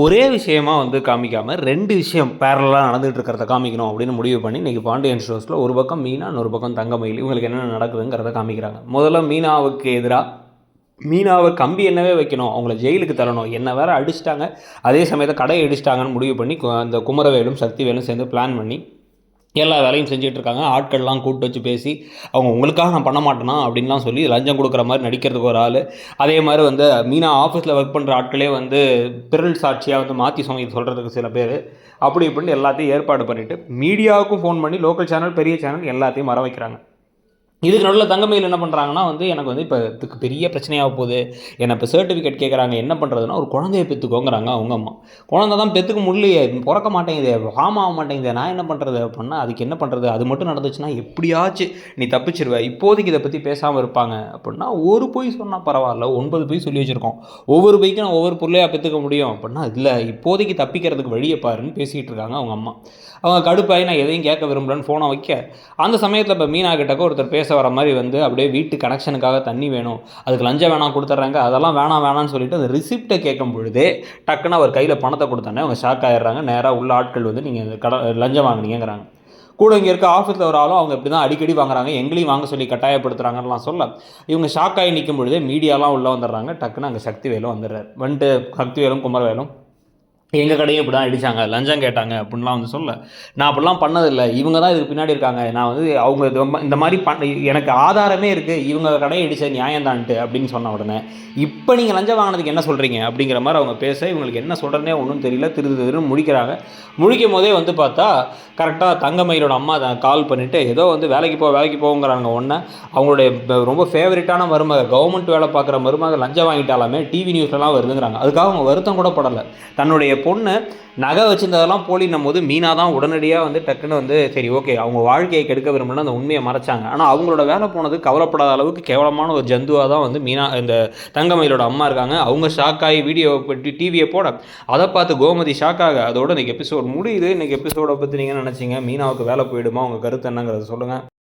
ஒரே விஷயமா வந்து காமிக்காமல் ரெண்டு விஷயம் பேரலாக நடந்துகிட்டு இருக்கிறத காமிக்கணும் அப்படின்னு முடிவு பண்ணி இன்றைக்கி பாண்டியன் ஷோஸில் ஒரு பக்கம் மீனா இன்னொரு பக்கம் தங்கமயில். இவங்களுக்கு என்னென்ன நடக்குதுங்கிறத காமிக்கிறாங்க. முதல்ல மீனாவுக்கு எதிராக மீனாவை கம்பி என்னவே வைக்கணும் அவங்கள ஜெயிலுக்கு தரணும் என்ன வேற அடிச்சிட்டாங்க. அதே சமயத்தில் கடையை அடிச்சிட்டாங்கன்னு முடிவு பண்ணி அந்த குமரவேலும் சக்திவேலும் சேர்ந்து பிளான் பண்ணி எல்லா வேலையும் செஞ்சுட்டு இருக்காங்க ஆட்கள்லாம் கூப்பிட்டு வச்சு பேசி அவங்க உங்களுக்காக நான் பண்ண மாட்டேனா? அப்படின்லாம் சொல்லி லஞ்சம் கொடுக்குற மாதிரி நடிக்கிறதுக்கு ஒரு ஆள். அதே மாதிரி வந்து மீனா ஆஃபீஸில் ஒர்க் பண்ணுற ஆட்களே வந்து பிறல் சாட்சியாக வந்து மாற்றி சொல்லி சொல்கிறதுக்கு சில பேர். அப்படி இப்படின்னு எல்லாத்தையும் ஏற்பாடு பண்ணிவிட்டு மீடியாவுக்கும் ஃபோன் பண்ணி லோக்கல் சேனல் பெரிய சேனல் எல்லாத்தையும் வர வைக்கிறாங்க. இதுக்கு நடுவில் தங்கமையில் என்ன பண்ணுறாங்கன்னா வந்து எனக்கு வந்து இப்போ இதுக்கு பெரிய பிரச்சனையாக போகுது. என்னை இப்போ சர்டிஃபிகேட் கேட்குறாங்க என்ன பண்ணுறதுன்னா ஒரு குழந்தைய பெற்றுக்கோங்கிறாங்க அவங்க அம்மா. குழந்தை தான் பெற்றுக்க முடியலையே பிறக்க மாட்டேங்குதே ஃபார்ம் ஆக மாட்டேங்குது நான் என்ன பண்ணுறது அப்படின்னா அதுக்கு என்ன பண்ணுறது அது மட்டும் நடந்துச்சுன்னா எப்படியாச்சும் நீ தப்பிச்சிருவ. இப்போதைக்கு இதை பற்றி பேசாமல் இருப்பாங்க அப்படின்னா ஒரு பொய் சொன்னால் பரவாயில்ல ஒன்பது பொய் சொல்லி வச்சுருக்கோம். ஒவ்வொரு பொய்க்கும் நான் ஒவ்வொரு பொருளையாக பெற்றுக்க முடியும் அப்படின்னா இல்லை இப்போதைக்கு தப்பிக்கிறதுக்கு வழியை பாருன்னு பேசிகிட்டு இருக்காங்க அவங்க அம்மா. அவங்க கடுப்பாகி நான் எதையும் கேட்க விரும்பலன்னு ஃபோனை வைக்க. அந்த சமயத்தில் இப்போ மீனா கிட்டக்க ஒருத்தர் பேச வர மாதிரி வந்து அப்படியே வீட்டு கனெக்ஷனுக்காக தண்ணி வேணும். அதுக்கு லஞ்சம் வேணாம் கொடுத்துட்றாங்க. அதெல்லாம் வேணாம் வேணாம்னு சொல்லிட்டு அந்த ரிசிப்ட்டை கேட்கும் பொழுதே டக்குன்னு அவர் கையில் பணத்தை கொடுத்தோன்னே அவங்க ஷாக் ஆகிடுறாங்க நேராக உள்ள ஆட்கள் வந்து நீங்கள் கட லஞ்சம் வாங்கினீங்கிறாங்க கூட இங்கே இருக்க ஆஃபீஸில் ஒரு ஆளும் அவங்க இப்படி தான் அடிக்கடி வாங்குறாங்க. எங்களையும் வாங்க சொல்லி கட்டாயப்படுத்துகிறாங்கலாம் சொல்ல இவங்க ஷாக் ஆகி நிற்கும் பொழுதே மீடியாலாம் உள்ளே வந்துடுறாங்க. டக்குன்னு அங்கே சக்திவேலும் வந்துடுறாரு. வந்துட்டு சக்திவேலும் குமரவேலும் எங்கள் கடையும் இப்படி தான் அடித்தாங்க லஞ்சம் கேட்டாங்க அப்படின்லாம் வந்து சொல்ல. நான் அப்படிலாம் பண்ணதில்லை. இவங்க தான் இதுக்கு பின்னாடி இருக்காங்க. நான் வந்து அவங்க இது இந்த மாதிரி பண்ண எனக்கு ஆதாரமே இருக்குது இவங்க கடையை அடித்த நியாயம்தான்ட்டு அப்படின்னு சொன்ன உடனே இப்போ நீங்கள் லஞ்சம் வாங்கினதுக்கு என்ன சொல்கிறீங்க அப்படிங்கிற மாதிரி அவங்க பேச இவங்களுக்கு என்ன சொல்கிறனே ஒன்றும் தெரியல. திரு திருன்னு முழிக்கிறாங்க. முழிக்கும் போதே வந்து பார்த்தா கரெக்டாக தங்கமயிலோட அம்மா தான் கால் பண்ணிவிட்டு ஏதோ வந்து வேலைக்கு போ வேலைக்கு போங்கிறாங்க ஒன்று அவங்களுடைய ரொம்ப ஃபேவரட்டான மருமக கவர்மெண்ட் வேலை பார்க்குற மருமக லஞ்சம் வாங்கிட்டாலுமே டிவி நியூஸ்லலாம் வருதுங்கிறாங்க. அதுக்காக அவங்க வருத்தம் கூட படலை. தன்னுடைய பொண்ணு நகை வச்சிருந்ததெல்லாம் போலின்னும் போது மீனா தான் உடனடியாக வந்து டக்குன்னு வந்து சரி ஓகே அவங்க வாழ்க்கையை கெடுக்க விரும்பல அந்த உண்மையை மறைச்சாங்க. ஆனால் அவங்களோட வேலை போனது கவலைப்படாத அளவுக்கு கேவலமான ஒரு ஜந்துவாக தான் வந்து மீனா இந்த தங்கமயிலோட அம்மா இருக்காங்க. அவங்க ஷாக் ஆகி வீடியோ பற்றி டிவியை போட அதை பார்த்து கோமதி ஷாக் ஆக அதோட இன்னைக்கு எபிசோட் முடியுது. இன்னைக்கு எபிசோடை பற்றி நீங்கள் நினச்சிங்க? மீனாவுக்கு வேலை போயிடுமா? உங்கள் கருத்து என்னங்கிறத சொல்லுங்கள்